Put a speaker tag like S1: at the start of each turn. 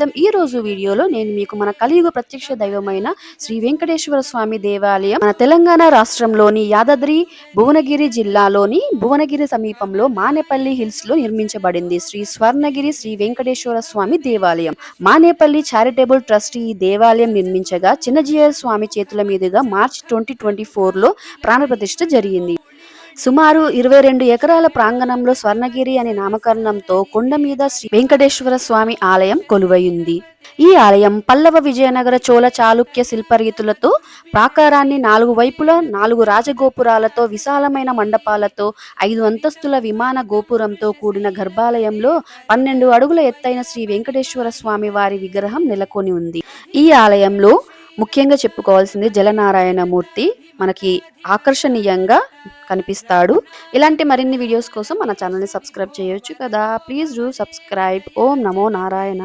S1: ఈ రోజు వీడియోలో నేను మీకు మన కలియుగ ప్రత్యక్ష దైవమైన శ్రీ వెంకటేశ్వర స్వామి దేవాలయం మన తెలంగాణ రాష్ట్రంలోని యాదాద్రి భువనగిరి జిల్లాలోని భువనగిరి సమీపంలో మానేపల్లి హిల్స్లో నిర్మించబడింది శ్రీ స్వర్ణగిరి శ్రీ వెంకటేశ్వర స్వామి దేవాలయం. మానేపల్లి చారిటబుల్ ట్రస్ట్ ఈ దేవాలయం నిర్మించగా చిన్నజీయ స్వామి చేతుల మీదుగా మార్చ్ ట్వంటీ ట్వంటీ ఫోర్లో ప్రాణప్రతిష్ఠ జరిగింది. సుమారు ఇరవై రెండు ఎకరాల ప్రాంగణంలో స్వర్ణగిరి అనే నామకరణంతో కొండ మీద శ్రీ వెంకటేశ్వర స్వామి ఆలయం కొలువైంది. ఈ ఆలయం పల్లవ విజయనగర చోళ చాళుక్య శిల్పరీతులతో ప్రాకారాన్ని నాలుగు వైపులా నాలుగు రాజగోపురాలతో విశాలమైన మండపాలతో ఐదు అంతస్తుల విమాన గోపురంతో కూడిన గర్భాలయంలో పన్నెండు అడుగుల ఎత్తైన శ్రీ వెంకటేశ్వర స్వామి వారి విగ్రహం నెలకొని ఉంది. ఈ ఆలయంలో ముఖ్యంగా చెప్పుకోవాల్సింది జలనారాయణమూర్తి మనకి ఆకర్షణీయంగా కనిపిస్తాడు. ఇలాంటి మరిన్ని వీడియోస్ కోసం మన ఛానల్ని సబ్స్క్రైబ్ చేయొచ్చు కదా. Please do subscribe. Om Namo Narayana